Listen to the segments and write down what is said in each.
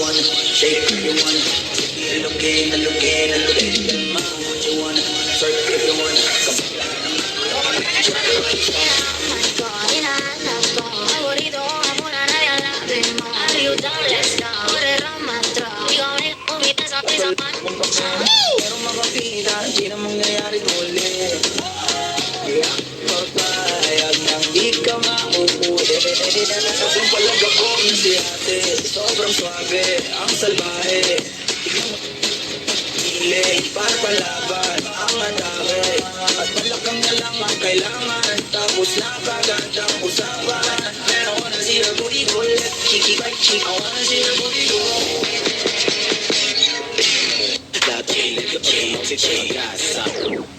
want, shake if you want. Sige, alugin, alugin, alugin. Ma, what you twerk if you want. Pero makapita, di na mangyayari muli. Yeah, papayag nang di ka mauuli. Kung palag ako na si ate, sobrang swabe, ang salbahe. Ikaw Pili, para palaban ang madami At malakang na lang ang kailangan Tapos na kagad ang usapan Pero ako na sila booty ko Left cheeky right cheek I wanna see her booty go Dati, si chain, gasa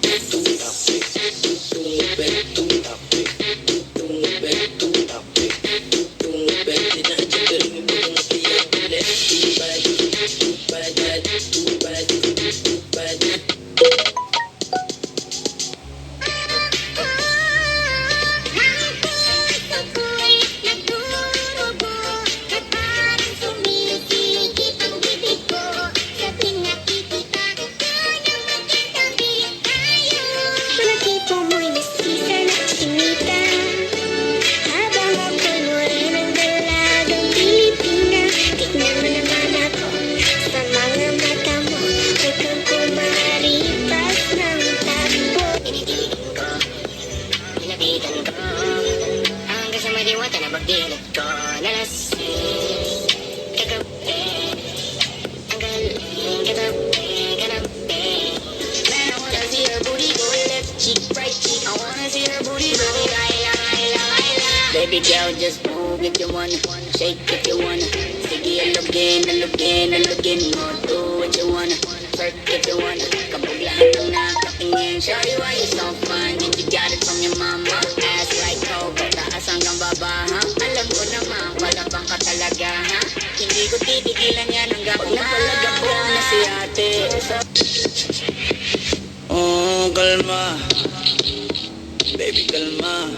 Baby girl, just move if you wanna Shake if you wanna Sige, alugin, alugin, alugin mo Do what you wanna Twerk if you wanna Kabog lahat ng nakatingin Shawty, why you so fun? Did you got it from your mama? Hindi ko titigilan yan hanggang Pag napalaga ko na si ate. Oh, kalma. Baby, kalma.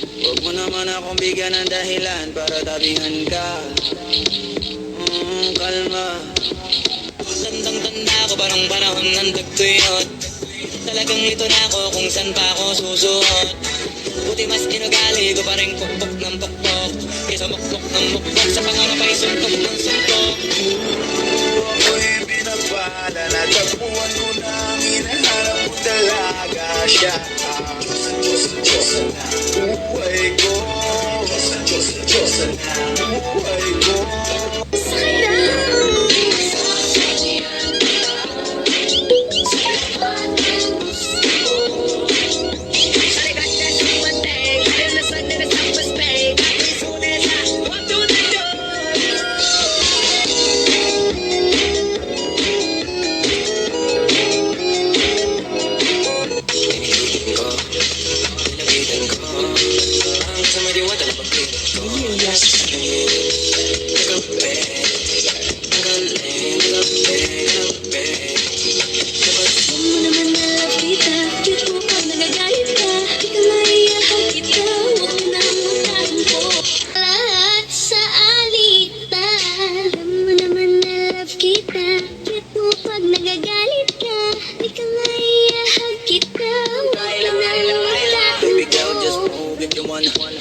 Huwag mo naman akong bigyan ng dahilan para tabihan ka. Mm, kalma. Tandang-tanda ko parang panahon ng tagtuyot Talagang lito na ako kung saan pa ako susuot. Buti mas inugali ko pa rin pukpok ng pukpok Kesa mukpok ng mukpok sa pangarap ay suntok ng suntok. Ako'y pinagpala Natagpuan ko na ang hinahanap ko talaga siya. Na Diyos na Diyos na. Buhay ko. Diyos na na Diyos na. Buhay ko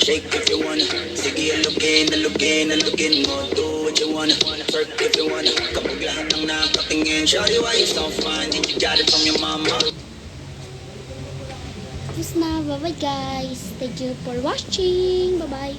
Shake if you wanna Sige, alugin, alugin, alugin mo Do what you wanna Twerk if you wanna Kapag lahat ng nakatingin Shawty, why you so fine? Did you got it from your mama? Tapos na, bye-bye guys. Thank you for watching. Bye-bye.